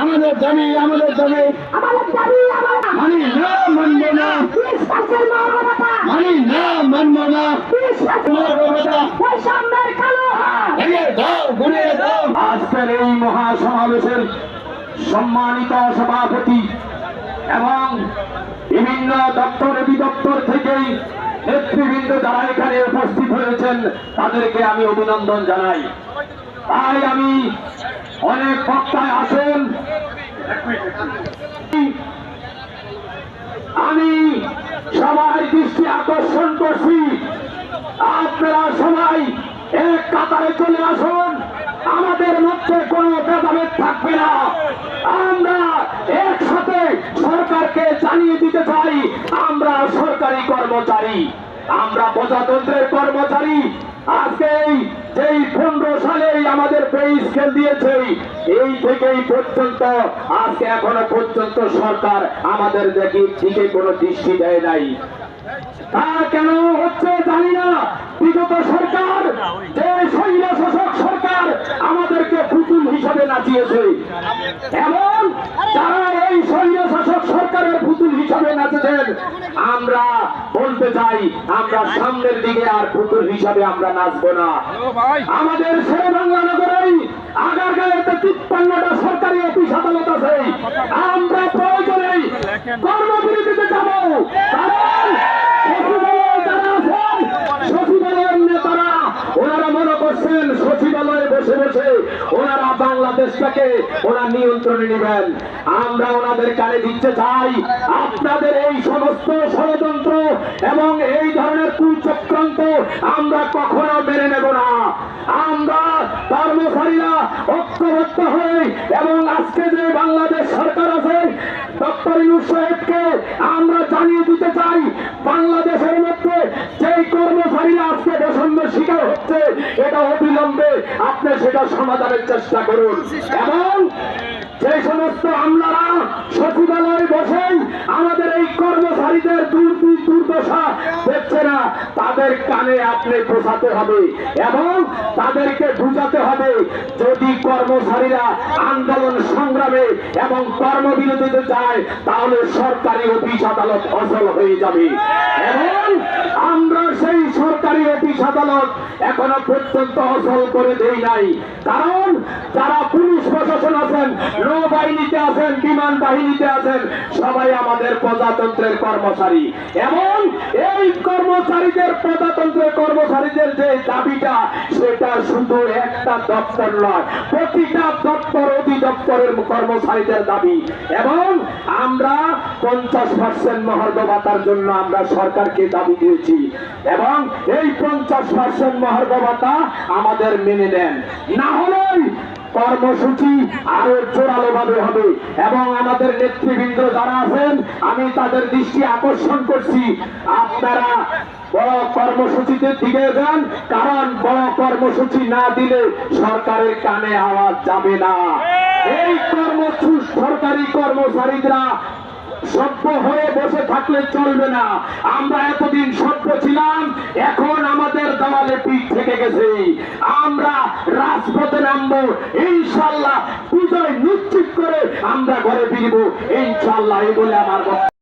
আমাদের দাবি আমাদের দাবি মানি না মানব না। মানি না মানব না। আজকের এই মহাসমাবেশের সম্মানিত সভাপতি এবং বিভিন্ন দপ্তর, বিদপ্তর থেকেই নেতৃবৃন্দ যারা এখানে উপস্থিত হয়েছেন, তাদেরকে আমি অভিনন্দন জানাই। তাই আমি অনেক বক্তায় আসেন আমি সবাই দৃষ্টি আকর্ষণ করছি। আপনারা সবাই এক কাতারে চলে আসুন। আমাদের মধ্যে কোনো ভেদাভেদ থাকবে না। আমরা একসাথে সরকারকে জানিয়ে দিতে চাই। আমরা সরকারি কর্মচারী। আমরা প্রজাতন্ত্রের কর্মচারী। আজকে যেই আমাদের পে স্কেল দিয়েছে এই থেকেই পর্যন্ত, আজকে এখনও পর্যন্ত সরকার আমাদের দেখি ঠিকই কোনো দৃষ্টি দেয় নাই। কেন হচ্ছে জানি না। বিগত সরকার, যে শৈল শাসক সরকার আমাদেরকে পুতুল হিসাবে নাচিয়েছে। এবং যারা এই শৈল হিসাবে আমরা বলতে চাই আমরা সামনের দিকে আর পুতুল হিসাবে আমরা নাচবো না। আমাদের শেরে বাংলা নগরেই আগারগাঁয়েতে তিপ্পান্নটা সরকারি অফিস আদালত আছে। আমরা প্রয়োজনে কর্মবিরতিতে যাব কারণ সচিবালয়ে যারা আছেন সচিবালয়ের নেতারা ওনারা মনে করছেন সচিবালয়ে বসে বসে ওনারা বাংলাদেশটাকে ওরা নিয়ন্ত্রণে নেবেন। আমরা ওনাদের কানে দিতে চাই। আপনাদের এই সমস্ত ষড়যন্ত্র এবং এই ধরনের কুচক্রান্ত আমরা কখনো মেনে নেব না। আমরা কর্মচারীরা ঐক্যবদ্ধ হয়ে এবং আজকে যে বাংলাদেশ সরকার আছে, ডক্টর ইউনুস সাহেবকে আমরা জানিয়ে দিতে চাই বাংলাদেশের মধ্যে যেই কর্মচারীরা আজকে বৈষম্যের শিকার হচ্ছে, এটা অবিলম্বে আপনি সেটা সমাধানের চেষ্টা করুন। এবং সমস্ত আমলারা সচিবালয়ে বসেই আমাদের এই কর্মচারীদের দুর্নীতি, দুর্দশা দেখছে না। তাদের কানে আপনি পৌঁছাতে হবে এবং তাদেরকে বুঝাতে হবে যদি কর্মচারীরা আন্দোলন সংগ্রামে এবং কর্মবিরতিতে যায়, তাহলে সরকারি অফিস আদালত অচল হয়ে যাবে। এবং আমরা সেই সরকারি অফিস আদালত এখনও পর্যন্ত অচল করে দেই নাই। কারণ যারা পুলিশ প্রশাসন আছেন, নৌবাহিনীতে আছেন, বিমান বাহিনীতে আছেন, সবাই আমাদের প্রজাতন্ত্রের কর্মচারী। এবং এই কর্মচারীদের, প্রজাতন্ত্রের কর্মচারীদের যে দাবিটা, সেটা শুধু একটা দপ্তর নয়, প্রতিটা দপ্তর অধিদপ্তরের কর্মচারীদের দাবি। এবং আমরা পঞ্চাশ পার্সেন্ট মহার্ঘ ভাতার জন্য আমরা সরকারকে দাবি দিয়েছি। এবং এই পঞ্চাশ পার্সেন্ট মহার্ঘ ভাতা আমাদের মেনে নেন। না হলেই কর্মসূচি আরও জোরালো ভাবে হবে। এবং আমাদের নেতৃবৃন্দ যারা আছেন, আমি তাদের দৃষ্টি আকর্ষণ করছি। আপনারা বড় কর্মসূচিতে দিকে যান, কারণ বড় কর্মসূচি না দিলে সরকারের কানে আওয়াজ যাবে না। এই কর্মসূচি সরকারি কর্মচারীরা সভ্য হয়ে বসে থাকলে চলবে না। আমরা এতদিন সভ্য ছিলাম, এখন আমাদের দেওয়ালে পিঠ থেকে গেছে। আমরা রাজপথে নামবো। ইনশাল্লাহ বিজয় নিশ্চিত করে আমরা ঘরে ফিরবো ইনশাল্লাহ এই বলে আমার